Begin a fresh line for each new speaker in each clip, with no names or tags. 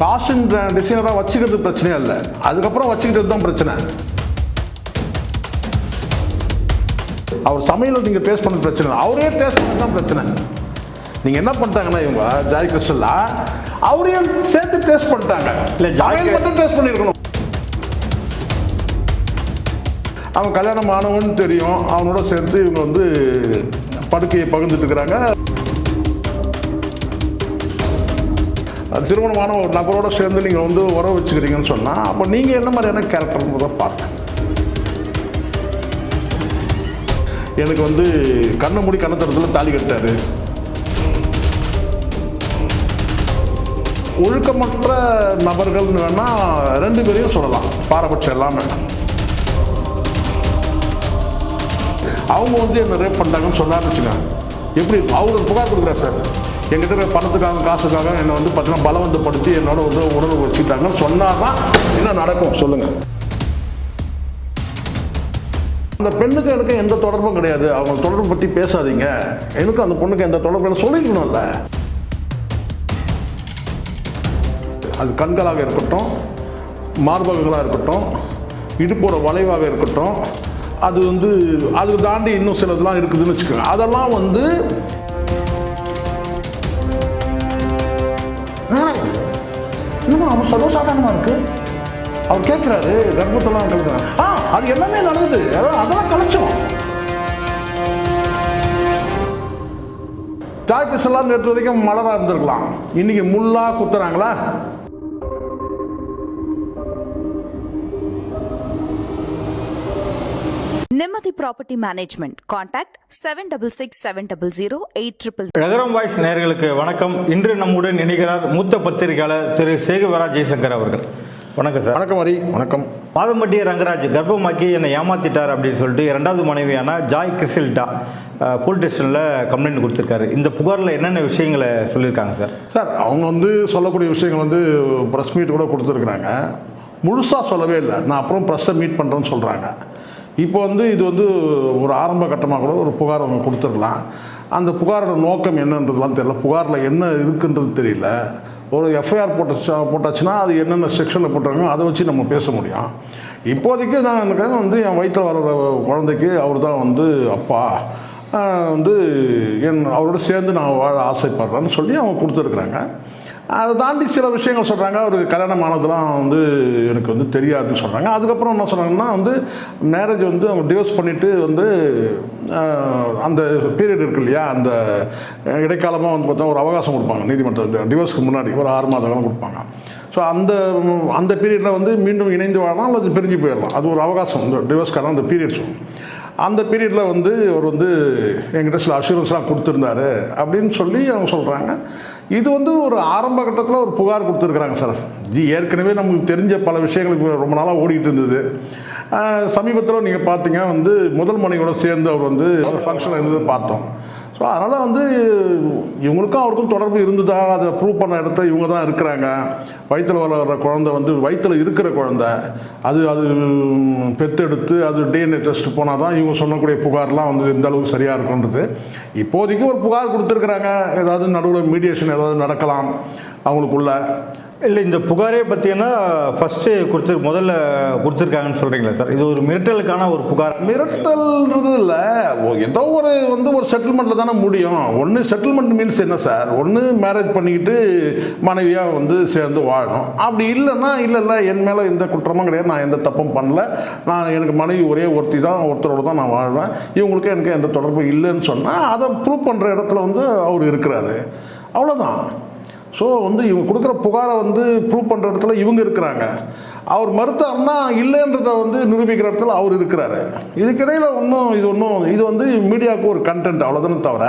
Costume டிசைனராக வச்சுக்கிறது பிரச்சனையே இல்லை அதுக்கப்புறம் வச்சுக்கிட்டது தான் பிரச்சனை. அவர் சமையலை நீங்கள் டேஸ்ட் பண்ண பிரச்சனை. அவரே டேஸ்ட் பண்ண தான் பிரச்சனை. நீங்கள் என்ன பண்ணிட்டாங்கன்னா இவங்க ஜாய் கிறிஸ்டல்லா அவரையும் சேர்த்து டேஸ்ட் பண்ணிட்டாங்க.
இல்ல, ஜாய்
சமையல் மட்டும் டேஸ்ட் பண்ணியிருக்கணும் அவன் கல்யாணம் ஆனவன்னு தெரியும். அவனோட சேர்த்து இவங்க வந்து படுக்கையை பகிர்ந்துட்டு இருக்கிறாங்க. திருமணமான ஒரு நபரோட சேர்ந்து நீங்கள் வந்து உறவு வச்சுக்கிறீங்கன்னு சொன்னால் அப்போ நீங்கள் என்ன மாதிரியான கேரக்டர் முதல் பார்த்தேன் எனக்கு வந்து கண்ணை மூடி கண்ணத்தரத்தில் தாலி கட்டாரு ஒழுக்கமற்ற நபர்கள்னு வேணால் ரெண்டு பேரையும் சொல்லலாம். பாரபட்சம் எல்லாமே அவங்க வந்து என்ன ரேப் பண்ணிட்டாங்கன்னு சொன்னார்னு வச்சுக்கோங்க. எப்படி? இருக்கும்? அவர் புகார் கொடுக்குறாரு சார். எங்கிட்ட இருக்கிற பணத்துக்காக காசுக்காக என்னை வந்து பார்த்தீங்கன்னா பலவந்தப்படுத்தி என்னோட வந்து உணர்வு வச்சுக்கிட்டாங்கன்னு சொன்னால் தான் என்ன நடக்கும்? சொல்லுங்கள் அந்த பெண்ணுக்கு எனக்கு எந்த தொடர்பும் கிடையாது. அவங்க தொடர்பு பற்றி பேசாதீங்க. எனக்கு அந்த பொண்ணுக்கு எந்த தொடர்பு சொல்லிக்கணும்ல. அது கண்களாக இருக்கட்டும் மார்பகங்களாக இருக்கட்டும் இடுப்போட வளைவாக இருக்கட்டும் அது வந்து அதுக்கு தாண்டி இன்னும் சிலதெல்லாம் இருக்குதுன்னு வச்சுக்கோங்க. அதெல்லாம் வந்து இன்னும் அவர் சர்வசாதாரணமாக இருக்கு. அவர் கேட்குறாரு கர்ப்பத்தெல்லாம் கலக்குறாரு ஆ அது எல்லாமே நடந்தது. அதான் அதெல்லாம் கலைச்சோம். டாக்டர்ஸ் எல்லாம் நேற்று வரைக்கும் மலராக இருந்திருக்கலாம். இன்னைக்கு முள்ளா குத்துறாங்களா?
Nimati Property Management. Contact 766700
ரகரம் வாய்ஸ் நேயர்களுக்கு வணக்கம். இன்று நம்முடன் இணைகிறார் மூத்த பத்திரிகையாளர் திரு சேகுவரா ஜெய்சங்கர் அவர்கள். வணக்கம் சார்.
வணக்கம் ஹரி வணக்கம்.
மாதம்பட்டி ரங்கராஜ் கர்ப்பமாக்கி என்னை ஏமாத்திட்டார் அப்படின்னு சொல்லிட்டு இரண்டாவது மனைவியான ஜாய் கிறிஸ்டில்டா போலீஸ் ஸ்டேஷனில் கம்ப்ளைண்ட் கொடுத்துருக்காரு. இந்த புகாரில் என்னென்ன விஷயங்களை சொல்லியிருக்காங்க சார்?
சார் அவங்க வந்து சொல்லக்கூடிய விஷயங்கள் வந்து ப்ரெஸ் மீட் கூட கொடுத்துருக்குறாங்க. முழுசாக சொல்லவே இல்லை. நான் அப்புறம் ப்ரெஸ்ஸை மீட் பண்ணுறேன்னு சொல்கிறாங்க இப்போ வந்து இது வந்து ஒரு ஆரம்ப கட்டமாக கூட ஒரு புகார் அவங்க கொடுத்துருக்கலாம் அந்த புகாரோட நோக்கம் என்னன்றதுலாம் தெரியல. புகாரில் என்ன இருக்குன்றது தெரியல. ஒரு எஃப்ஐஆர் போட்டுச்சா போட்டாச்சுன்னா அது என்னென்ன செக்ஷனில் போட்டாங்க அதை வச்சு நம்ம பேச முடியும். இப்போதைக்கு நான் எனக்கு வந்து என் வயிற்றில் வளர்கிற குழந்தைக்கு அவர் தான் வந்து அப்பா. வந்து என் அவரோட சேர்ந்து நான் வாழ ஆசைப்படுறேன்னு சொல்லி அவங்க கொடுத்துருக்குறாங்க. அதை தாண்டி சில விஷயங்கள் சொல்கிறாங்க அவருக்கு கல்யாணம் ஆனதெல்லாம் வந்து எனக்கு வந்து தெரியாதுன்னு சொல்கிறாங்க அதுக்கப்புறம் என்ன சொல்கிறாங்கன்னா வந்து மேரேஜ் வந்து அவங்க டிவோர்ஸ் பண்ணிவிட்டு வந்து அந்த பீரியட் இருக்கு இல்லையா அந்த இடைக்காலமாக வந்து பார்த்தா ஒரு அவகாசம் கொடுப்பாங்க. நீதிமன்றம் டிவோர்ஸ்க்கு முன்னாடி ஒரு ஆறு மாத காலம் கொடுப்பாங்க. ஸோ அந்த அந்த பீரியடில் வந்து மீண்டும் இணைந்து வாழலாம் அல்லது பிரிஞ்சு போயிடலாம். அது ஒரு அவகாசம். இந்த டிவோர்ஸ்க்கான அந்த பீரியட்ஸ் அந்த பீரியடில் வந்து அவர் வந்து என்கிட்ட சில அஷூரன்ஸ்லாம் கொடுத்துருந்தாரு அப்படின்னு சொல்லி அவங்க சொல்கிறாங்க இது வந்து ஒரு ஆரம்ப கட்டத்தில் ஒரு புகார் கொடுத்துருக்குறாங்க சார். இது ஏற்கனவே நமக்கு தெரிஞ்ச பல விஷயங்களுக்கு ரொம்ப நாளாக ஓடிக்கிட்டு இருந்தது. சமீபத்தில் நீங்கள் பார்த்தீங்கன்னா வந்து முதல் மணியோட சேர்ந்து அவர் வந்து ஒரு ஃபங்க்ஷன் இருந்தது பார்த்தோம். ஸோ அதனால் வந்து இவங்களுக்கும் அவருக்கும் தொடர்பு இருந்ததா? அதை ப்ரூவ் பண்ண இடத்த இவங்க தான் இருக்கிறாங்க. வயிற்றில் வளர்கிற குழந்தை வந்து வயிற்றில் இருக்கிற குழந்தை. அது அது பெத்தெடுத்து அது டிஎன்ஏ டெஸ்ட் போனால் தான் இவங்க சொல்லக்கூடிய புகார்லாம் வந்து எந்த அளவுக்கு சரியாக இருக்குன்றது இப்போதைக்கு ஒரு புகார் கொடுத்துருக்குறாங்க. ஏதாவது நடுவில் மீடியேஷன் ஏதாவது நடக்கலாம் அவங்களுக்குள்ள.
இல்லை இந்த புகாரே பார்த்தீங்கன்னா ஃபஸ்ட்டு கொடுத்து முதல்ல கொடுத்துருக்காங்கன்னு சொல்கிறீங்களா சார் இது ஒரு மிரட்டலுக்கான ஒரு புகார்?
மிரட்டல்ன்றது இல்லை. ஏதோ ஒரு வந்து ஒரு செட்டில்மெண்ட்டில் தானே முடியும். ஒன்று செட்டில்மெண்ட் மீன்ஸ் என்ன சார் ஒன்று மேரேஜ் பண்ணிக்கிட்டு மனைவியாக வந்து சேர்ந்து வாழணும். அப்படி இல்லைன்னா இல்லை இல்லை என் மேலே எந்த குற்றமும் கிடையாது. நான் எந்த தப்பும் பண்ணல. நான் எனக்கு மனைவி ஒரே ஒருத்தி தான் ஒருத்தரோட தான் நான் வாழ்வேன். இவங்களுக்கு எனக்கு எந்த தொடர்பும் இல்லைன்னு சொன்னால் அதை ப்ரூவ் பண்ணுற இடத்துல வந்து அவர் இருக்கிறாரு. அவ்வளோதான் ஸோ வந்து இவங்க கொடுக்குற புகாரை வந்து ப்ரூவ் பண்ணுற இடத்துல இவங்க இருக்கிறாங்க. அவர் மறுத்தார்னா இல்லைன்றத வந்து நிரூபிக்கிற இடத்துல அவர் இருக்கிறாரு. இதுக்கிடையில் ஒன்றும் இது ஒன்றும் இது வந்து மீடியாவுக்கு ஒரு கண்டென்ட் அவ்வளோதானே தவிர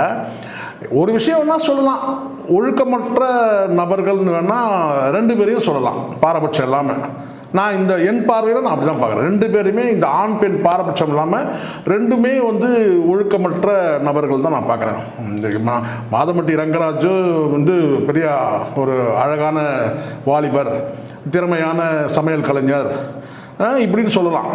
ஒரு விஷயம் வேணால் சொல்லலாம். ஒழுக்கமற்ற நபர்கள்னு வேணால் ரெண்டு பேரையும் சொல்லலாம். பாரபட்சம் இல்லாமல் நான் இந்த என் பார்வையில் நான் அப்படி தான் பார்க்குறேன். ரெண்டு பேருமே இந்த ஆண் பெண் பாரபட்சம் இல்லாமல் ரெண்டுமே வந்து ஒழுக்கமற்ற நபர்கள் தான் நான் பார்க்குறேன். இந்த மா ரங்கராஜு வந்து பெரிய ஒரு அழகான வாலிபர் திறமையான சமையல் கலைஞர். இப்படின்னு சொல்லலாம்.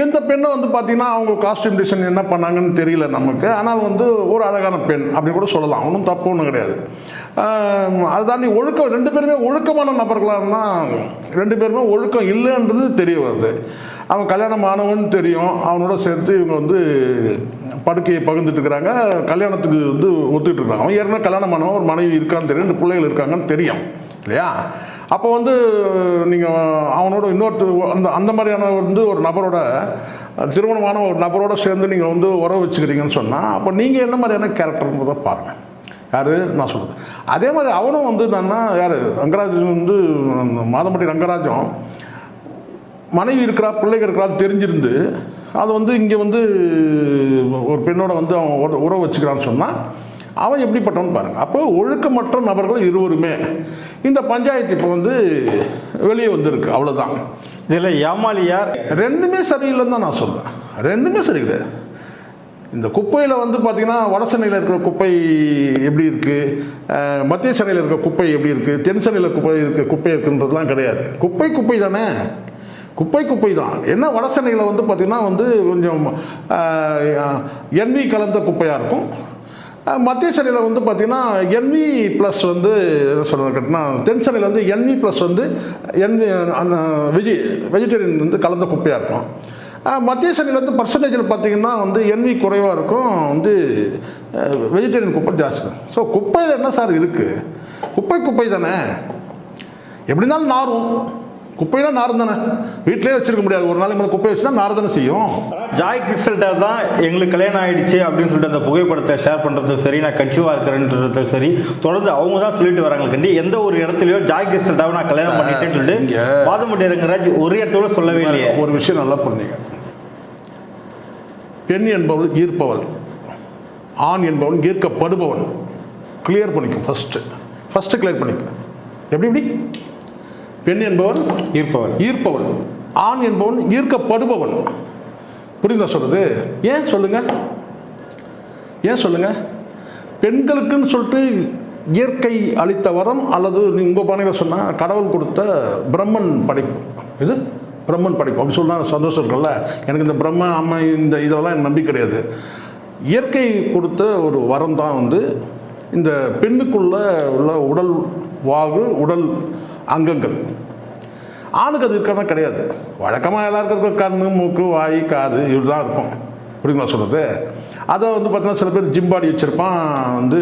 இந்த பெண்ணை வந்து பார்த்தீங்கன்னா அவங்க காஸ்டியூம் டிசைன் என்ன பண்ணாங்கன்னு தெரியல நமக்கு. ஆனால் வந்து ஒரு அழகான பெண் அப்படி கூட சொல்லலாம். ஒன்றும் தப்பு ஒன்றும் கிடையாது. அதை தாண்டி ஒழுக்கம் ரெண்டு பேருமே ஒழுக்கமான நபர்களான்னா ரெண்டு பேருமே ஒழுக்கம் இல்லைன்றது தெரிய வருது. அவன் கல்யாணம் ஆனவன் தெரியும். அவனோட சேர்த்து இவங்க வந்து படுக்கையை பகிர்ந்துட்டு இருக்கிறாங்க. கல்யாணத்துக்கு வந்து ஒத்துக்கிட்டு இருக்காங்க. அவன் ஏற்கனவே கல்யாணம் ஆனவன் ஒரு மனைவி இருக்கான்னு தெரியும். ரெண்டு பிள்ளைகள் இருக்காங்கன்னு தெரியும். இல்லையா? அப்போ வந்து நீங்கள் அவனோட இன்னொருத்தர் அந்த அந்த மாதிரியான வந்து ஒரு நபரோட திருமணமான ஒரு நபரோட சேர்ந்து நீங்கள் வந்து உறவு வச்சுக்கிறீங்கன்னு சொன்னால் அப்போ நீங்கள் என்ன மாதிரியான கேரக்டர்ன்றதை பாருங்கள் யார்? நான் சொல்கிறது அதே மாதிரி அவனும் வந்து என்னன்னா யார்? ரங்கராஜ் வந்து மாதம்பட்டி ரங்கராஜும் மனைவி இருக்கிறா பிள்ளைங்க இருக்கிறா தெரிஞ்சிருந்து அது வந்து இங்கே வந்து ஒரு பெண்ணோட வந்து அவன் உற- உறவு வச்சுக்கிறான்னு சொன்னால் அவன் எப்படிப்பட்டவன் பாருங்க. அப்போ ஒழுக்கமற்ற நபர்கள் இருவருமே இந்த பஞ்சாயத்து இப்போ வந்து வெளியே வந்திருக்கு. அவ்வளோதான்
இதில் ஏமாளி யார்
ரெண்டுமே சரியில்லைன்னு தான் நான் சொல்றேன். ரெண்டுமே சரி கிடையாது இந்த குப்பையில் வந்து பார்த்திங்கன்னா வட சென்னையில் இருக்கிற குப்பை எப்படி இருக்குது மத்திய சென்னையில் இருக்கிற குப்பை எப்படி இருக்குது தென் சென்னையில் குப்பை இருக்க குப்பை இருக்குன்றதுலாம் கிடையாது. குப்பை குப்பை தானே? குப்பை குப்பை தான். என்ன வட சென்னையில் வந்து பார்த்திங்கன்னா வந்து கொஞ்சம் என்வி கலந்த குப்பையாக இருக்கும். மத்திய சென்னையில் வந்து பார்த்திங்கன்னா என்வி ப்ளஸ் வந்து என்ன சொல்கிறது கேட்டினா தென் சென்னையில் வந்து என்வி ப்ளஸ் வந்து என்வி அந்த வெஜி வெஜிடேரியன் வந்து கலந்த குப்பையாக இருக்கும். மத்திய சென்னையில் வந்து பர்சன்டேஜில் பார்த்தீங்கன்னா வந்து என்வி குறைவாக இருக்கும். வந்து வெஜிடேரியன் குப்பை ஜாஸ்தி ஸோ குப்பையில் என்ன சார் இருக்குது குப்பை குப்பை தானே? எப்படினாலும் நாரும். குப்பையில நாரும் தானே? வீட்டிலே வச்சிருக்க முடியாது. ஒரு நாளைக்கு மேலே குப்பை வச்சுன்னா நார் தானே செய்யும்?
ஜாய் கிறிஸ்டல்டா தான் எங்களுக்கு கல்யாணம் ஆயிடுச்சு அப்படின்னு சொல்லிட்டு அந்த புகைப்படத்தை ஷேர் பண்ணுறதும் சரி நான் கட்சிவாக இருக்கிறேன்றதும் சரி. தொடர்ந்து அவங்க தான் சொல்லிட்டு வராங்க. கண்டி எந்த ஒரு இடத்துலையோ ஜாய் கிறிஸ்டல்டாவை நான் கல்யாணம் பண்ணிட்டேன்னு சொல்லிட்டு பாதமட்டி ரங்கராஜ் ஒரு இடத்துல சொல்லவே இல்லையே.
ஒரு விஷயம் நல்லா புரிஞ்சுங்க. பெண் என்பவள் ஈர்ப்பவள் ஆண் என்பவன் ஈர்க்கப்படுபவன் கிளியர் பண்ணிக்கும் ஃபஸ்ட்டு ஃபஸ்ட்டு கிளியர் பண்ணிக்க எப்படி எப்படி? பெண் என்பவன்
இருப்பவன்
ஈர்ப்பவன். ஆண் என்பவன் ஈர்க்கப்படுபவன். புரியுதா சொல்றது? ஏன் சொல்லுங்க? ஏன் சொல்லுங்க? பெண்களுக்குன்னு சொல்லிட்டு இயற்கை அளித்த வரம் அல்லது உங்கள் பானையில் சொன்னால் கடவுள் கொடுத்த பிரம்மன் படைப்பு. இது? பிரம்மன் படைப்பு. அப்படி சொன்னால் சந்தோஷம் இருக்குல்ல எனக்கு இந்த பிரம்ம அம்மை இந்த இதெல்லாம் நம்பி கிடையாது. இயற்கை கொடுத்த ஒரு வரம் தான் வந்து இந்த பெண்ணுக்குள்ள உள்ள உடல் வாகு உடல் அங்கங்கள். ஆணுக்கு அது இருக்கானா கிடையாது. வழக்கமாக எல்லாருக்கும் கண் கண்ணு மூக்கு வாய் காது இதுதான் இருக்கும் புரியுங்களா சொல்கிறது அதை வந்து பார்த்தீங்கன்னா சில பேர் ஜிம் பாடி வச்சுருப்பான் வந்து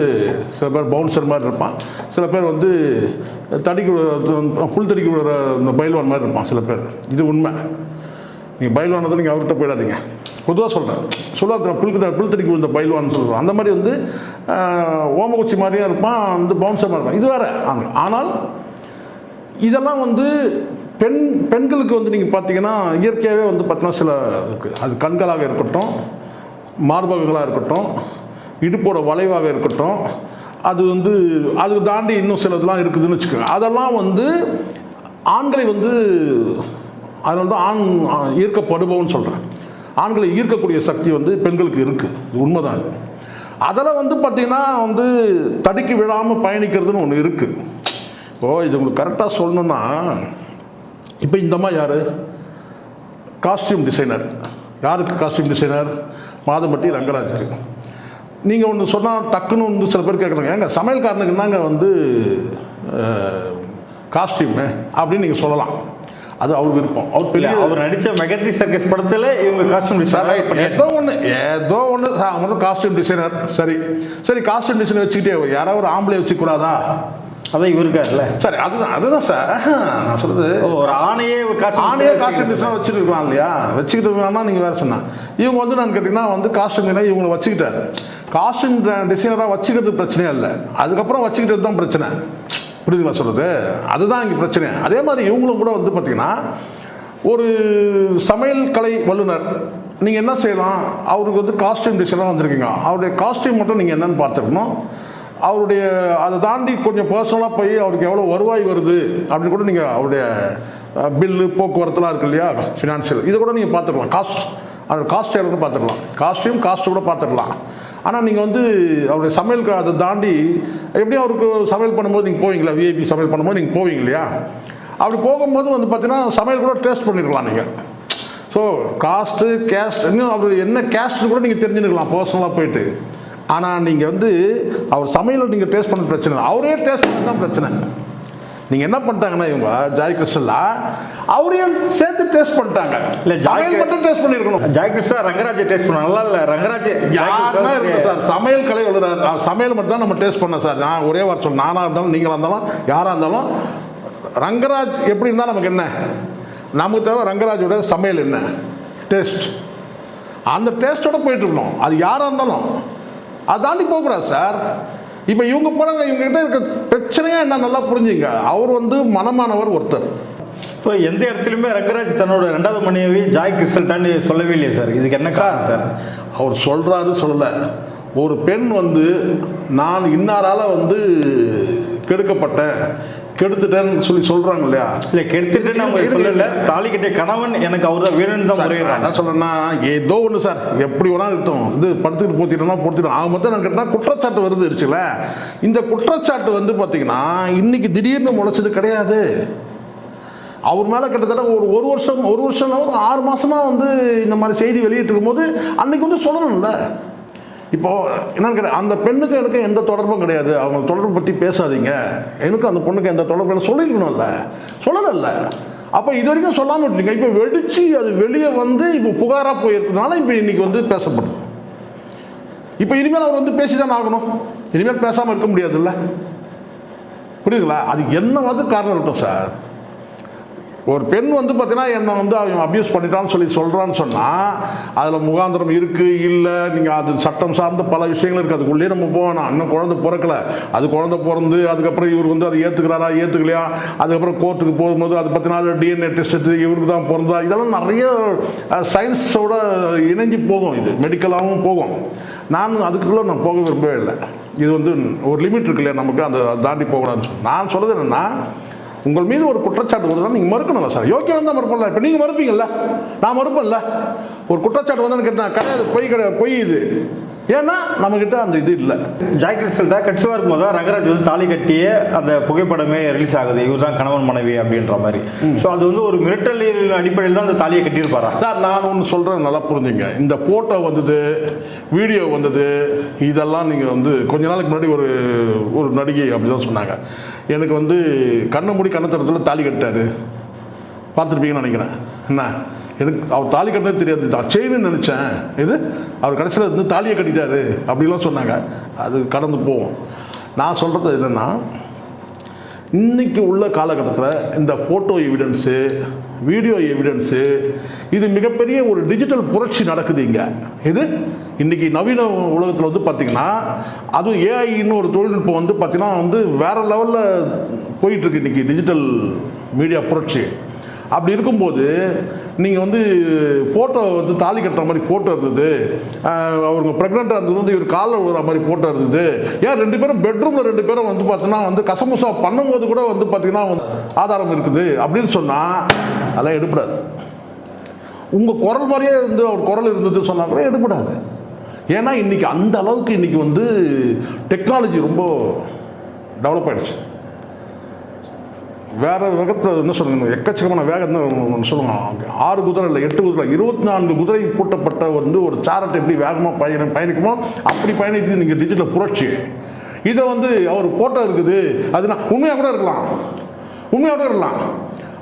சில பேர் பவுன்சர் மாதிரி இருப்பான். சில பேர் வந்து தடிக்கு புல் தடிக்கு விடுற பயில்வான் மாதிரி இருப்பான் சில பேர். இது உண்மை. நீங்கள் பைல்வான் வந்து நீங்கள் அவர்கிட்ட போயிடாதீங்க. பொதுவாக சொல்கிறேன் சொல்லாத புல் புல் தடிக்கு விழுந்த பயில்வான் சொல்கிறோம் அந்த மாதிரி வந்து ஓமகுச்சி மாதிரியும் இருப்பான் வந்து பவுன்சர் மாதிரி இருப்பான். இது வேறு. ஆனால் இதெல்லாம் வந்து பெண் பெண்களுக்கு வந்து நீங்கள் பார்த்தீங்கன்னா இயற்கையாகவே வந்து பார்த்தீங்கன்னா சில இருக்குது அது கண்களாக இருக்கட்டும் மார்பகங்களாக இருக்கட்டும் இடுப்போட வளைவாக இருக்கட்டும் அது வந்து அது தாண்டி இன்னும் சிலதெல்லாம் இருக்குதுன்னு வச்சுக்கோங்க. அதெல்லாம் வந்து ஆண்களை வந்து அதனால தான் ஆண் ஆ, ஈர்க்கப்படுபவன் சொல்கிறேன் ஆண்களை ஈர்க்கக்கூடிய சக்தி வந்து பெண்களுக்கு இருக்குது உண்மைதான். இது அதில் வந்து பார்த்திங்கன்னா வந்து தடுக்கி விழாமல் பயணிக்கிறதுன்னு ஒன்று இருக்குது இப்போது இது உங்களுக்கு கரெக்டாக சொல்லணுன்னா இப்போ இந்த அம்மா யார்? காஸ்டியூம் டிசைனர் யாருக்கு காஸ்டியூம் டிசைனர் மாதம்பட்டி ரங்கராஜுக்கு. நீங்கள் ஒன்று சொன்னால் டக்குன்னு வந்து சில பேர் கேட்குறாங்க ஏங்க சமையல்காரனுக்கு என்னங்க வந்து காஸ்டியூமு அப்படின்னு நீங்கள் சொல்லலாம். அது அவர் விருப்பம். அவர் பெரிய
அவர் நடிச்ச மெகத்தி சர்க்கஸ் படத்துல இவங்க காஸ்டியூம் டிசைனர்
ஏதோ ஒன்று ஏதோ ஒன்று மட்டும் காஸ்டியூம் டிசைனர் சரி. சரி காஸ்டியூம் டிசைனர் வச்சுக்கிட்டே யாராவது ஒரு ஆம்பளை வச்சுக்கூடாதா
அதான் இவர் இருக்காருல்ல.
சரி அதுதான் அதுதான் சார். நான் சொல்றது
ஒரு ஆணையே ஒரு
ஆணையே
காஸ்டியூம்
காஸ்டியூம் டிசைனர் வச்சுருக்கலாம் இல்லையா? வச்சுக்கிட்டு இருக்காங்கன்னா நீங்கள் வேறு சொன்னா. இவங்க வந்து நான் கேட்டிங்கன்னா வந்து காஸ்டியூம் இவங்களை வச்சுக்கிட்டாரு. காஸ்டியூம் டிசைனராக வச்சுக்கிறது பிரச்சனையே இல்லை. அதுக்கப்புறம் வச்சுக்கிட்டது தான் பிரச்சனை. புரியுதுங்களா சொல்கிறது அதுதான் இங்கே பிரச்சனை. அதே மாதிரி இவங்களும் கூட வந்து பார்த்தீங்கன்னா ஒரு சமையல் கலை வல்லுனர் நீங்கள் என்ன செய்யலாம்? அவருக்கு வந்து காஸ்டியூம் டிசைனாக வந்திருக்கீங்க. அவருடைய காஸ்டியூம் மட்டும் நீங்கள் என்னன்னு பார்த்துக்கணும். அவருடைய அதை தாண்டி கொஞ்சம் பர்சனலாக போய் அவருக்கு எவ்வளோ வருவாய் வருது அப்படின்னு கூட நீங்கள் அவருடைய பில்லு போக்குவரத்துலாம் இருக்கு இல்லையா? ஃபினான்ஷியல் இதை கூட நீங்கள் பார்த்துக்கலாம். காஸ்ட் அதோட காஸ்ட் கூட பார்த்துக்கலாம். காஸ்ட்டையும் காஸ்ட் கூட பார்த்துக்கலாம். ஆனால் நீங்கள் வந்து அவருடைய சமையல் அதை தாண்டி எப்படியும் அவருக்கு சமையல் பண்ணும்போது நீங்கள் போவீங்களா? விஐபி சமையல் பண்ணும்போது நீங்கள் போவீங்க இல்லையா? அப்படி போகும்போது வந்து பார்த்தீங்கன்னா சமையல் கூட டேஸ்ட் பண்ணிருக்கலாம் நீங்கள் ஸோ காஸ்ட்டு கேஸ்ட் இன்னும் அவர் என்ன கேஸ்ட்டு கூட நீங்கள் தெரிஞ்சுருக்கலாம் பர்சனலாக போயிட்டு. ஆனால் நீங்கள் வந்து அவர் சமையலை நீங்கள் டேஸ்ட் பண்ண பிரச்சனை இல்லை. அவரே டேஸ்ட் பண்ண தான் பிரச்சனை. நீங்கள் என்ன பண்ணிட்டாங்கன்னா இவங்க ஜாய் கிருஷ்ணலா அவரையும் சேர்த்து டேஸ்ட் பண்ணிட்டாங்க.
இல்ல,
சமையல் மட்டும் டேஸ்ட் பண்ணியிருக்கணும்
ஜாய் கிருஷ்ணா ரங்கராஜ் டேஸ்ட் பண்ண நல்லா இல்ல ரங்கராஜ்
யாருன்னா இருக்கு சார். சமையல் கலை அவர் சமையல் மட்டும் தான் நம்ம டேஸ்ட் பண்ணோம் சார். நான் ஒரே வாரம் சொல்ல நானாக இருந்தாலும் நீங்களாக இருந்தாலும் யாராக இருந்தாலும் ரங்கராஜ் எப்படி இருந்தால் நமக்கு என்ன? நமக்கு தேவை ரங்கராஜோட சமையல் என்ன? டேஸ்ட் அந்த டேஸ்ட்டோட போயிட்டு இருக்கணும். அது யாராக இருந்தாலும். அதை தாண்டி போகக்கூடாது சார். இப்போ இவங்க போனாங்க இவங்க கிட்ட இருக்க பிரச்சனையா என்ன நல்லா புரிஞ்சுங்க. அவர் வந்து மனமானவர் ஒருத்தர்.
இப்போ எந்த இடத்துலையுமே ரங்கராஜ் தன்னோட ரெண்டாவது மனைவி ஜாய் கிறிஸ்டல்டான்னு சொல்லவே இல்லையே சார். இதுக்கு என்ன காரணம் சார்?
அவர் சொல்றாரு சொல்லல. ஒரு பெண் வந்து நான் இன்னாரால வந்து கெடுக்கப்பட்டேன். கெடுத்துட்டேன்னு சொல்லி சொல்றாங்க இல்லையா
இல்ல கெடுத்துட்டு நம்ம சொல்லல. தாலி கட்டிய கணவன் எனக்கு அவர் தான் வேணும்னு தான் முறையிறாங்க
என்ன சொல்றேன்னா ஏதோ ஒன்று சார் எப்படி வேணாலும் இருக்கட்டும். இது படுத்துக்கிட்டு போத்திட்டோம்னா பொறுத்திட்டோம் ஆக மொத்தம் நான் கேட்டால் குற்றச்சாட்டு வருது இருக்குல்ல. இந்த குற்றச்சாட்டு வந்து பார்த்தீங்கன்னா இன்னைக்கு திடீர்னு முளைச்சது கிடையாது. அவர் மேலே கிட்டத்தட்ட ஒரு ஒரு வருஷம் ஒரு வருஷம் ஆறு மாசமா வந்து இந்த மாதிரி செய்தி வெளியிட்டிருக்கும் போது அன்னைக்கு வந்து சொல்லணும்ல. இப்போது என்னன்னு கேட்டா, அந்த பெண்ணுக்கு எனக்கு எந்த தொடர்பும் கிடையாது. அவங்க தொடர்பு பற்றி பேசாதீங்க. எனக்கு அந்த பொண்ணுக்கு எந்த தொடர்பு இல்லை சொல்லிக்கணும்ல சொல்லலைல்ல. அப்போ இது வரைக்கும் சொல்லாமல் விட்டுருங்க இப்போ வெடித்து அது வெளியே வந்து இப்போ புகாராக போயிருக்கிறதுனால இப்போ இன்றைக்கி வந்து பேசப்படுது இப்போ இனிமேல் அவர் வந்து பேசி தானே ஆகணும். இனிமேல் பேசாமல் இருக்க முடியாதுல்ல. புரியுதுங்களா? அது என்ன வந்து காரணம் இருக்கட்டும் சார்? ஒரு பெண் வந்து பார்த்தீங்கன்னா என்னை வந்து அவன் அப்யூஸ் பண்ணிட்டான்னு சொல்லி சொல்கிறான்னு சொன்னால் அதில் முகாந்திரம் இருக்குது இல்லை நீங்கள் அது சட்டம் சார்ந்த பல விஷயங்கள் இருக்குது அதுக்குள்ளேயே நம்ம போகணும். இன்னும் குழந்தை பிறக்கல. அது குழந்தை பிறந்து அதுக்கப்புறம் இவர் வந்து அதை ஏற்றுக்கிறாரா ஏற்றுக்கலையா அதுக்கப்புறம் கோர்ட்டுக்கு போகும்போது அது பார்த்தீங்கன்னா நாள் டிஎன்ஏ டெஸ்ட் எடுத்து இவருக்கு தான் பிறந்தா இதெல்லாம் நிறைய சயின்ஸோட இணைஞ்சு போகும் இது. மெடிக்கலாகவும் போகும். நான் அதுக்குள்ளே நான் போக விரும்பவே இல்லை. இது வந்து ஒரு லிமிட் இருக்கு இல்லையா நமக்கு அந்த அதை தாண்டி போகக்கூடாதுன்னு. நான் சொல்கிறது என்னென்னா உங்கள் மீது ஒரு குற்றச்சாட்டு வருதுனா நீங்கள் மறுக்கணும்ல சார். யோக்கியம் தான் மறுப்பல இப்போ நீங்கள் மறுப்பீங்கல்ல? நான் மறுப்பேன்ல. ஒரு குற்றச்சாட்டு வந்தான்னு கேட்டால் கிடையாது பொய் கிடையாது பொய் இது. ஏன்னா நம்மக்கிட்ட அந்த இது இல்லை.
ஜாய் கிறிஸ்டல்டா கட்சியாக இருக்கும்போது தான் ரங்கராஜ் வந்து தாலி கட்டிய அந்த புகைப்படமே ரிலீஸ் ஆகுது. இவர் தான் கணவன் மனைவி அப்படின்ற மாதிரி. ஸோ அது வந்து ஒரு மிரட்டலின் அடிப்படையில் தான் அந்த தாலியை கட்டியிருப்பாரா?
சார் நான் ஒன்று சொல்கிறேன் நல்லா புரிஞ்சுங்க. இந்த ஃபோட்டோ வந்தது வீடியோ வந்தது இதெல்லாம் நீங்கள் வந்து கொஞ்ச நாளைக்கு முன்னாடி ஒரு ஒரு நடிகை அப்படி தான் சொன்னாங்க. எனக்கு வந்து கண்ணை மூடி கண்ணத்தரத்தில் தாலி கட்டாரு பார்த்துருப்பீங்கன்னு நினைக்கிறேன். என்ன? எனக்கு அவர் தாலி கட்டினது தெரியாது. நான் செயின்னு நினச்சேன். இது? அவர் கடைசியில் வந்து தாலியை கட்டிட்டாரு. அப்படிலாம் சொன்னாங்க. அது கடந்து போவோம் நான் சொல்கிறது என்னென்னா இன்றைக்கி உள்ள காலகட்டத்தில் இந்த ஃபோட்டோ எவிடன்ஸு வீடியோ எவிடன்ஸு இது மிகப்பெரிய ஒரு டிஜிட்டல் புரட்சி நடக்குது இங்கே. இது? இன்றைக்கி நவீன உலகத்தில் வந்து பார்த்திங்கன்னா அதுவும் ஏஐன்னு ஒரு தொழில்நுட்பம் வந்து பார்த்திங்கன்னா வந்து வேறு லெவலில் போயிட்டுருக்கு இன்றைக்கி டிஜிட்டல் மீடியா புரட்சி. அப்படி இருக்கும்போது நீங்கள் வந்து ஃபோட்டோ வந்து தாலி கட்டுற மாதிரி ஃபோட்டோ இருந்தது. அவங்க ப்ரெக்னெண்ட்டாக இருந்தது வந்து இவர் காலில் விழுற மாதிரி ஃபோட்டோ இருந்தது. ஏன் ரெண்டு பேரும் பெட்ரூமில் ரெண்டு பேரும் வந்து பார்த்தீங்கன்னா வந்து கசமுசா பண்ணும்போது கூட வந்து பார்த்தீங்கன்னா வந்து ஆதாரம் இருக்குது. அப்படின்னு சொன்னால் அதெல்லாம் எடுப்படாது. உங்கள் குரல் மாதிரியே இருந்து அவர் குரல் இருந்தது சொன்னால் கூட எடுப்படாது. ஏன்னா இன்றைக்கி அந்த அளவுக்கு இன்றைக்கி வந்து டெக்னாலஜி ரொம்ப டெவலப் ஆகிடுச்சு வேற வேகத்தில் என்ன சொல்லுங்க எக்கச்சக்கமான வேகம் தான் சொல்லுவாங்க? ஆறு குதிரை இல்லை எட்டு குதிரை இருபத்தி நான்கு குதிரை பூட்டப்பட்ட வந்து ஒரு சாரட்டை எப்படி வேகமாக பயணம் பயணிக்குமோ அப்படி பயணித்து நீங்கள் டிஜிட்டல் புரட்சி. இதை வந்து அவர் போட்டோ இருக்குது. அது நான் உண்மையாக கூட இருக்கலாம். உண்மையாக கூட இருக்கலாம்.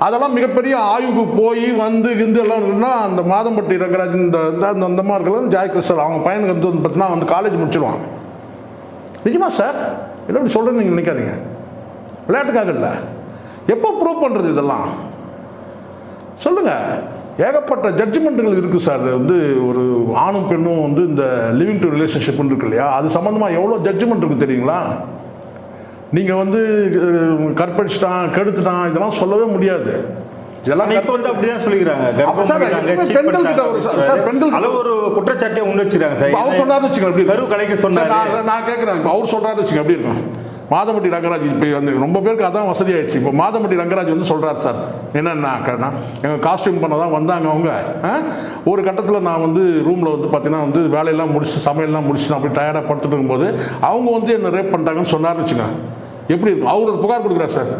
அதெல்லாம் மிகப்பெரிய ஆய்வுக்கு போய் வந்து கிந்து எல்லாம் இருக்குன்னா அந்த மாதம்பட்டி ரங்கராஜ் இந்த அந்த அந்த மாதிரி ஜாய் கிருஷ்ணர் அவங்க பையனுக்கு வந்து பார்த்தீங்கன்னா வந்து காலேஜ் முடிச்சிடுவாங்க நிஜமா சார் என்ன சொல்கிறேன்னு நீங்கள் நினைக்காதீங்க. விளையாட்டுக்காக இல்லை. எப்போ ப்ரூவ் பண்ணுறது இதெல்லாம்? சொல்லுங்கள் ஏகப்பட்ட ஜட்ஜ்மெண்ட்டுகள் இருக்குது சார் வந்து ஒரு ஆணும் பெண்ணும் வந்து இந்த லிவிங் டு ரிலேஷன்ஷிப் இருக்கு இல்லையா? அது சம்மந்தமாக எவ்வளோ ஜட்ஜ்மெண்ட் இருக்குது தெரியுங்களா? நீங்கள் வந்து கற்பழிச்சிட்டான் கெடுத்துட்டான் இதெல்லாம் சொல்லவே முடியாது.
குற்றச்சாட்டை முன்
இப்ப அவர் வச்சுக்கோங்க
சொன்னாரு.
நான் கேட்குறேன் இப்போ அவர் சொல்கிறாரு வச்சுங்க எப்படி இருக்கும்? மாதம்பட்டி ரங்கராஜ் இப்போ வந்து ரொம்ப பேருக்கு அதான் வசதி ஆயிடுச்சு இப்போ மாதம்பட்டி ரங்கராஜ் வந்து சொல்கிறார் சார். என்னென்னா எங்கள் காஸ்டியூம் பண்ண தான் வந்தாங்க அவங்க. ஆ? ஒரு கட்டத்தில் நான் வந்து ரூமில் வந்து பார்த்தீங்கன்னா வந்து வேலையெல்லாம் முடிச்சு சமையல்லாம் முடிச்சு நான் அப்படி டயர்டாக படுத்துட்டு இருக்கும்போது அவங்க வந்து என்ன ரேப் பண்ணிட்டாங்கன்னு சொன்னார்னு வச்சுங்க எப்படி இருக்கும்? அவர் ஒரு புகார் கொடுக்குறாரு சார்.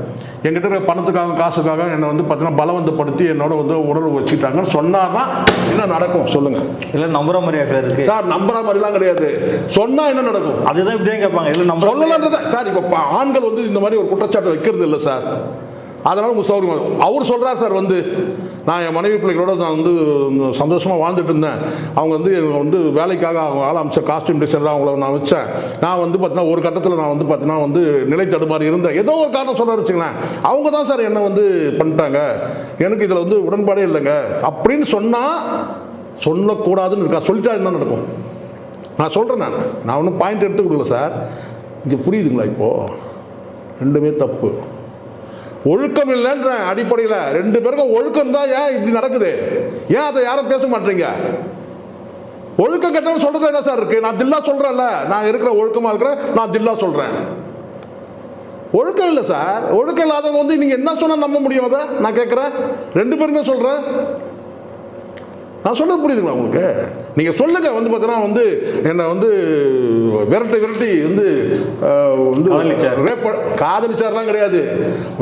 என்கிட்ட இருக்க பணத்துக்காக காசுக்காக என்னை வந்து பார்த்தீங்கன்னா பலவந்தப்படுத்தி என்னோட வந்து உடல் வச்சுக்கிட்டாங்கன்னு சொன்னார்னா என்ன நடக்கும்? சொல்லுங்கள்
இல்லை நம்புற மாதிரியா சார் இருக்கு?
சார் நம்புற மாதிரிலாம் கிடையாது. சொன்னால் என்ன நடக்கும்?
அதுதான் இப்படியே கேட்பாங்க. இல்லை நம்புற
சொல்லலான்றத சார் இப்போ ஆண்கள் வந்து இந்த மாதிரி ஒரு குற்றச்சாட்டு வைக்கிறது இல்லை சார். அதனால் உங்கள் சௌகரியம் அவர் சொல்கிறார் சார் வந்து நான் என் மனைவி பிள்ளைகளோட நான் வந்து சந்தோஷமாக வாழ்ந்துட்டு இருந்தேன். அவங்க வந்து எனக்கு வந்து வேலைக்காக அவங்க ஆள் அமைச்ச காஸ்டியூம் டிசைனர் அவங்கள நான் வச்சேன் நான் வந்து பார்த்தீங்கன்னா ஒரு கட்டத்தில் நான் வந்து பார்த்தீங்கன்னா வந்து நிலை தடுமாறி இருந்தேன். ஏதோ ஒரு காரணம் சொல்ல வச்சுங்களேன் அவங்க தான் சார் என்னை வந்து பண்ணிட்டாங்க. எனக்கு இதில் வந்து உடன்பாடே இல்லைங்க. அப்படின்னு சொன்னால் சொல்லக்கூடாதுன்னு இருக்கா? சொல்லிட்டா என்ன நடக்கும்? நான் சொல்கிறேன் நான். நான் ஒன்றும் பாயிண்ட் எடுத்து கொடுக்கல சார். இங்கே புரியுதுங்களா இப்போது ரெண்டுமே தப்பு. ஒழுக்கம் இல்லைன்ற அடிப்படையில். ரெண்டு பேருக்கும் ஒழுக்கம் தான் ஏன் இப்படி நடக்குது? ஏன் அதை யாரும் பேச மாட்டீங்க? ஒழுக்கம் கெட்டவன் சொல்றது என்ன சார் இருக்கு? நான் தில்லா சொல்றேன்ல. நான் இருக்கிற ஒழுக்கமா இருக்கிறேன் நான் தில்லா சொல்றேன். ஒழுக்கம் இல்லை சார். ஒழுக்கம் இல்லாதவங்க வந்து நீங்க என்ன சொன்னா நம்ப முடியும் அதை? நான் கேட்குறேன் ரெண்டு பேருமே சொல்றேன். நான் சொல்றது புரியுதுங்களா உங்களுக்கு? நீங்க சொல்லுங்க வந்து பார்த்தீங்கன்னா வந்து என்னை வந்து விரட்டி விரட்டி வந்து வந்து. ரேப் காதலிச்சார்லாம் கிடையாது.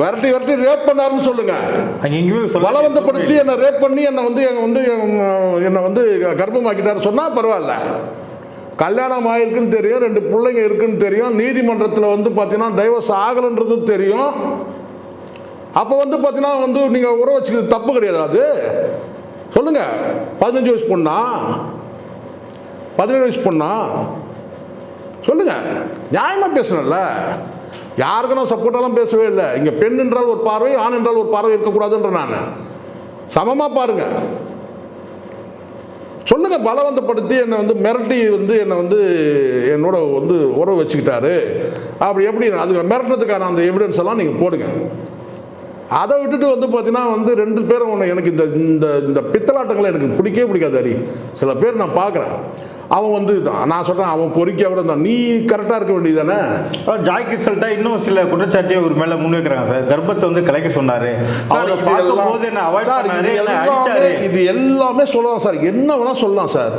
விரட்டி விரட்டி ரேப் பண்ணாருன்னு சொல்லுங்க.
சொல்ல
பலவந்தப்படுத்தி என்னை ரேப் பண்ணி என்னை வந்து எங்க வந்து என்னை வந்து கர்ப்பமாக்கிட்டாரு. சொன்னா பரவாயில்ல. கல்யாணம் ஆயிருக்குன்னு தெரியும் ரெண்டு பிள்ளைங்க இருக்குன்னு தெரியும். நீதிமன்றத்தில் வந்து பார்த்தீங்கன்னா டைவர்ஸ் ஆகலைன்றது தெரியும். அப்போ வந்து பார்த்தீங்கன்னா வந்து நீங்கள் உறவு வச்சுக்கிறது தப்பு கிடையாது அது. சொல்லுங்க. பதினஞ்சு வயசு பொண்ணா? பதினேழு வயசு பொண்ணா? சொல்லுங்க. நியாயமா பேசணும்ல. யாருக்கு நான் சப்போர்ட்டெல்லாம் பேசவே இல்லை. இங்கே பெண் என்றால் ஒரு பார்வை ஆண் என்றால் ஒரு பார்வை இருக்கக்கூடாதுன்ற நான். சமமாக பாருங்க. சொல்லுங்க. பலவந்தப்படுத்தி என்னை வந்து மிரட்டி வந்து என்னை வந்து என்னோட வந்து உறவு வச்சுக்கிட்டாரு. அப்படி எப்படி? அது மிரட்டுறதுக்கான அந்த எவிடன்ஸ் எல்லாம் நீங்கள் போடுங்க. அதை விட்டுட்டு வந்து பார்த்தீங்கன்னா வந்து ரெண்டு பேரும் ஒன்று எனக்கு இந்த இந்த இந்த பித்தலாட்டங்களை எனக்கு பிடிக்கவே பிடிக்காது அரி சில பேர் நான் பார்க்குறேன். அவன் வந்து நான் சொல்கிறேன் அவன் பொறிக்க விட தான். நீ கரெக்டாக இருக்க வேண்டியதானே
அதாவது ஜாய் கிறிஸ்டல்ட்டா இன்னும் சில குற்றச்சாட்டை ஒரு மேல முன் வைக்கிறாங்க சார். கர்ப்பத்தை வந்து கலைக்க சொன்னாரு.
இது எல்லாமே- சொல்லலாம் சார். என்ன வேணால் சொல்லலாம் சார்.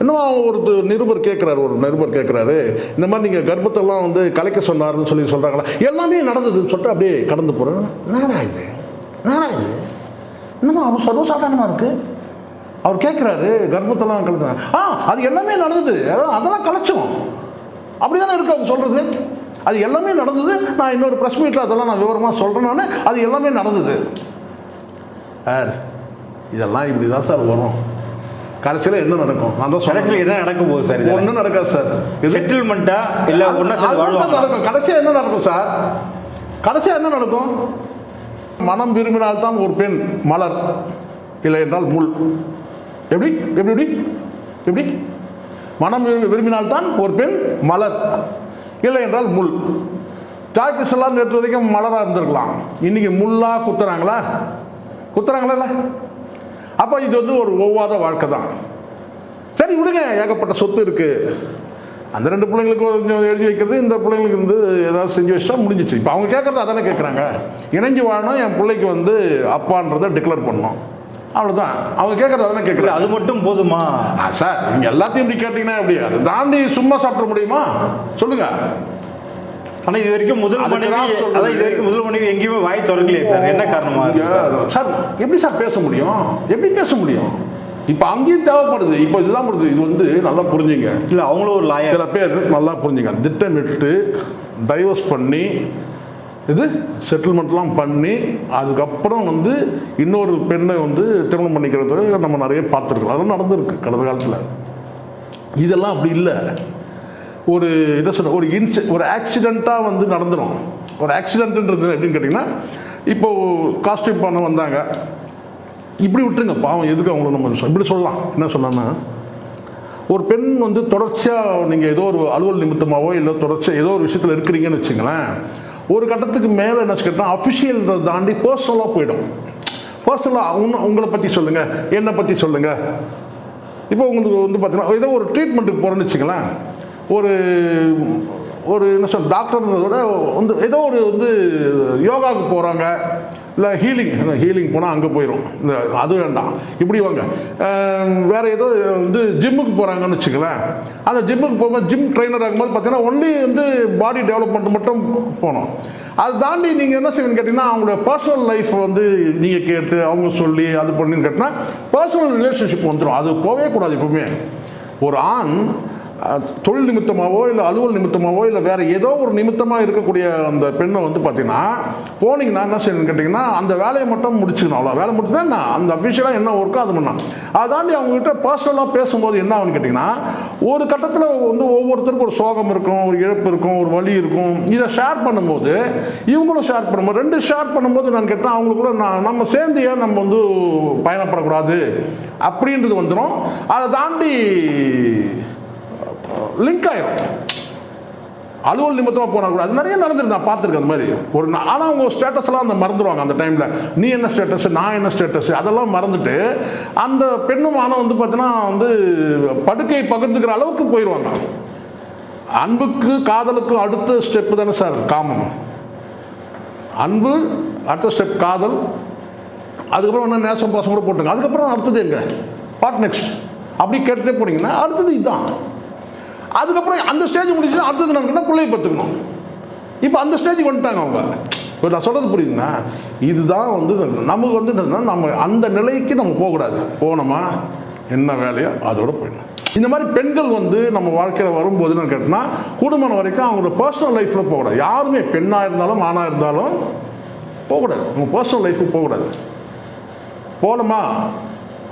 இன்னும் அவன் ஒரு நிருபர் கேட்குறாரு ஒரு நிருபர் கேட்குறாரு இந்த மாதிரி நீங்கள் கர்ப்பத்தெல்லாம் வந்து கலைக்க சொன்னாருன்னு சொல்லி சொல்கிறாங்களா எல்லாமே நடந்ததுன்னு சொல்லிட்டு அப்படியே கடந்து போகிறேன் என்னடா இது? என்னடா இது? இன்னமும் அவன் சர்வசாதாரணமாக இருக்குது அவர் கேட்குறாரு கர்ப்பத்தெல்லாம் கலக்குறாங்க ஆ அது எல்லாமே நடந்தது. அதான் அதெல்லாம் கலைச்சோம். அப்படி தானே இருக்கு அவங்க சொல்கிறது அது எல்லாமே நடந்தது. நான் இன்னொரு ப்ரெஸ் மீட்டில் அதெல்லாம் நான் விவரமாக சொல்கிறேன் நான். அது எல்லாமே நடந்தது. சார் இதெல்லாம் இப்படி தான் சார் வரும். கடைசியில் என்ன நடக்கும்? நான் தான்
கடைசியில் என்ன நடக்க போகுது சார்
ஒன்றும் நடக்காது சார்.
செட்டில்மெண்ட்டா இல்ல வாழ்வாங்க
நடக்கும். கடைசியாக என்ன நடக்கும் சார்? கடைசியாக என்ன நடக்கும்? மனம் விரும்பினால்தான் ஒரு பெண் மலர் இல்லை என்றால் முள். எப்படி? எப்படி எப்படி? எப்படி? மனம் விரும்பினால்தான் ஒரு பெண் மலர். இல்லை என்றால் முள். டாக்டர்ஸ் எல்லாம் நேற்று வரைக்கும் மலராக இருந்திருக்கலாம். இன்னைக்கு முள்ளாக குத்துறாங்களா? குத்துறாங்களா இல்லை? அப்போ இது வந்து ஒரு ஒவ்வாத வாழ்க்கை தான். சரி விடுங்க. ஏகப்பட்ட சொத்து இருக்குது அந்த ரெண்டு பிள்ளைங்களுக்கு கொஞ்சம் எழுதி வைக்கிறது இந்த பிள்ளைங்களுக்கு வந்து ஏதாவது செஞ்சு வச்சா முடிஞ்சிச்சு. இப்போ அவங்க கேட்குறது அதானே கேட்குறாங்க இணைஞ்சு வாழணும் என் பிள்ளைக்கு வந்து அப்பான்றதை டிக்ளேர் பண்ணோம் அவ்வளோதான் அவங்க கேட்குறது அதானே
இல்ல
கேட்குறாங்க
அது மட்டும் போதுமா?
சார் நீங்கள் எல்லாத்தையும் இப்படி கேட்டிங்கன்னா எப்படி? அதை தாண்டி சும்மா சாப்பிட முடியுமா? சொல்லுங்க.
ஆனா இது வரைக்கும் முதல் மனைவி. அதான் இது வரைக்கும் முதல் மனைவி எங்கேயுமே வாய் திறக்கலையே சார். என்ன காரணமா இருக்கு
சார் எப்படி சார் பேச முடியும்? எப்படி பேச முடியும்? இப்போ அங்கேயும் தேவைப்படுது. இப்போ இதுதான் படுது இது வந்து நல்லா புரிஞ்சுங்க.
இல்ல அவங்களும் ஒரு லாயர்.
சில பேர் நல்லா புரிஞ்சுங்க. திட்டமிட்டு டைவர்ஸ் பண்ணி இது செட்டில்மெண்ட்லாம் பண்ணி அதுக்கப்புறம் வந்து இன்னொரு பெண்ணை வந்து திருமணம் பண்ணிக்கிறது நம்ம நிறைய பார்த்துருக்கோம் அதெல்லாம் நடந்திருக்கு கடந்த காலத்தில். இதெல்லாம் அப்படி இல்லை. ஒரு என்ன சொல்ற ஒரு இன்சி ஒரு ஆக்சிடெண்ட்டாக வந்து நடந்துடும் ஒரு ஆக்சிடென்ட்ன்றது எப்படின்னு கேட்டிங்கன்னா இப்போது காஸ்டியூம் பண்ண வந்தாங்க. இப்படி விட்டுருங்க பாவம் எதுக்கு அவங்கள நம்ம சொல்~ இப்படி சொல்லலாம். என்ன சொன்னேன்னா ஒரு பெண் வந்து தொடர்ச்சியாக நீங்கள் ஏதோ ஒரு அலுவல் நிமித்தமாகவோ இல்லை தொடர்ச்சியாக ஏதோ ஒரு விஷயத்தில் இருக்கிறீங்கன்னு வச்சுங்களேன் ஒரு கட்டத்துக்கு மேலே என்ன கேட்டால் அஃபிஷியல் தாண்டி பர்சனலாக போயிடும். பர்சனலாக உன் உங்களை பற்றி சொல்லுங்கள் என்னை பற்றி சொல்லுங்கள் இப்போ உங்களுக்கு வந்து பார்த்தீங்கன்னா ஏதோ ஒரு ட்ரீட்மெண்ட்டுக்கு போகிறேன்னு வச்சுக்கலாம் ஒரு ஒரு என்ன சொல் டாக்டர் விட வந்து ஏதோ ஒரு வந்து யோகாவுக்கு போகிறாங்க இல்லை ஹீலிங் ஹீலிங் போனால் அங்கே போயிடும் இந்த அது வேண்டாம். இப்படி வாங்க. வேற ஏதோ வந்து ஜிம்முக்கு போகிறாங்கன்னு வச்சுக்கலேன் அந்த ஜிம்முக்கு போகும்போது ஜிம் ட்ரைனர் ஆகும்போது பார்த்தீங்கன்னா ஒன்லி வந்து பாடி டெவலப்மெண்ட் மட்டும் போகணும். அது தாண்டி நீங்கள் என்ன செய்வீங்கன்னு கேட்டிங்கன்னா அவங்களோட பர்சனல் லைஃப் வந்து நீங்கள் கேட்டு அவங்க சொல்லி அது பண்ணின்னு கேட்டிங்கன்னா பர்சனல் ரிலேஷன்ஷிப் வந்துடும் அது போகவே கூடாது எப்பவுமே. ஒரு ஆண் தொழில் நிமித்தமாகவோ இல்லை அலுவல் நிமித்தமாகவோ இல்லை வேறு ஏதோ ஒரு நிமித்தமாக இருக்கக்கூடிய அந்த பெண்ணை வந்து பார்த்தீங்கன்னா போனீங்கன்னா என்ன செய்யணும்னு கேட்டிங்கன்னா அந்த வேலையை மட்டும் முடிச்சுக்கணும். அவ்வளோ வேலை முடிச்சுனா என்ன? அந்த அஃபிஷியலாக என்ன ஒர்க்கோ அது பண்ணலாம். அதை தாண்டி அவங்ககிட்ட பர்சனலாக பேசும்போது என்ன ஆகும்னு கேட்டிங்கன்னா ஒரு கட்டத்தில் வந்து ஒவ்வொருத்தருக்கும் ஒரு சோகம் இருக்கும் ஒரு இழப்பு இருக்கும் ஒரு வலி இருக்கும். இதை ஷேர் பண்ணும்போது இவங்களும் ஷேர் பண்ணும்போது ரெண்டு ஷேர் பண்ணும்போது நான் கேட்டால் அவங்களுக்குள்ள நான் நம்ம சேர்ந்து ஏன் நம்ம வந்து பயணப்படக்கூடாது? அப்படின்றது வந்துடும் அதை தாண்டி லிங்க் ஆயிரும். அலுவல் நிமித்தமாக போனால் கூட அது நிறைய நடந்திருக்கு நான் பார்த்துருக்கேன் அந்த மாதிரி. ஒரு ஆனால் அவங்க ஸ்டேட்டஸ்லாம் அந்த மறந்துடுவாங்க அந்த டைமில் நீ என்ன ஸ்டேட்டஸ் நான் என்ன ஸ்டேட்டஸ் அதெல்லாம் மறந்துட்டு அந்த பெண்ணும் ஆனால் வந்து பார்த்தீங்கன்னா வந்து படுக்கையை பகிர்ந்துக்கிற அளவுக்கு போயிடுவாங்க அன்புக்கு காதலுக்கு அடுத்த ஸ்டெப்பு தானே சார் காமன் அன்பு அடுத்த ஸ்டெப் காதல். அதுக்கப்புறம் என்ன நேசம் பாசம் கூட போட்டுங்க. அதுக்கப்புறம் அடுத்தது எங்கே? பாட் நெக்ஸ்ட் அப்படி கேட்டுட்டே போனீங்கன்னா அடுத்தது இதுதான் அதுக்கப்புறம் அந்த ஸ்டேஜ் முடிச்சுன்னா அடுத்தது நான் பிள்ளையை பார்த்துக்கணும் இப்போ அந்த ஸ்டேஜுக்கு வந்துட்டாங்க அவங்க. இப்போ நான் சொல்கிறது புரியுதுங்களா? இதுதான் வந்து நமக்கு வந்து என்னன்னா நம்ம அந்த நிலைக்கு நம்ம போகக்கூடாது. போனோமா? என்ன வேலையோ அதோட போயிடணும். இந்த மாதிரி பெண்கள் வந்து நம்ம வாழ்க்கையில் வரும்போது நான் கேட்டோம்னா குடும்பம் வரைக்கும் அவங்களோட பர்சனல் லைஃப்பில் போகக்கூடாது. யாருமே பெண்ணாக இருந்தாலும் ஆணாக இருந்தாலும் போகக்கூடாது. அவங்க பர்சனல் லைஃபுக்கு போகக்கூடாது. போகணுமா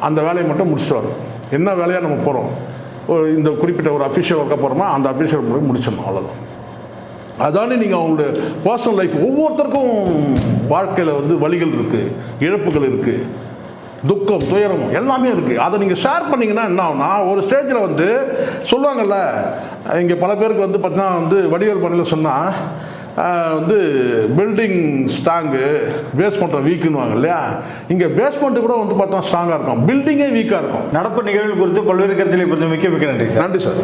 அந்த வேலையை மட்டும் முடிச்சுட்டு என்ன வேலையாக நம்ம போகிறோம் இந்த குறிப்பிட்ட ஒரு அஃபிஷியல் ஒர்க்காக போகிறோமா அந்த அஃபிஷியல் ஒர்க் முடிச்சிடணும் அவ்வளோதான் அதானே நீங்கள் அவங்களுடைய பர்சனல் லைஃப் ஒவ்வொருத்தருக்கும் வாழ்க்கையில் வந்து வழிகள் இருக்குது இழப்புகள் இருக்குது துக்கம் துயரம் எல்லாமே இருக்குது அதை நீங்கள் ஷேர் பண்ணிங்கன்னா என்ன ஆகும்னா ஒரு ஸ்டேஜில் வந்து சொல்லுவாங்கல்ல இங்கே பல பேருக்கு வந்து பார்த்தீங்கன்னா வந்து வடிவேல் பண்ணல சொன்னால் வந்து பில்டிங் ஸ்ட்ராங்கு பேஸ்மெண்ட்டை வீக்குன்னுவாங்க இல்லையா? இங்கே பேஸ்மெண்ட்டு கூட வந்து பார்த்தா ஸ்ட்ராங்காக இருக்கும். பில்டிங்கே வீக்காக இருக்கும்.
நடப்பு நிகழ்வு குறித்து பல்வேறு கருத்துக்களை பொறுத்த மிக்க மிக்க நன்றி சார்.
நன்றி சார்.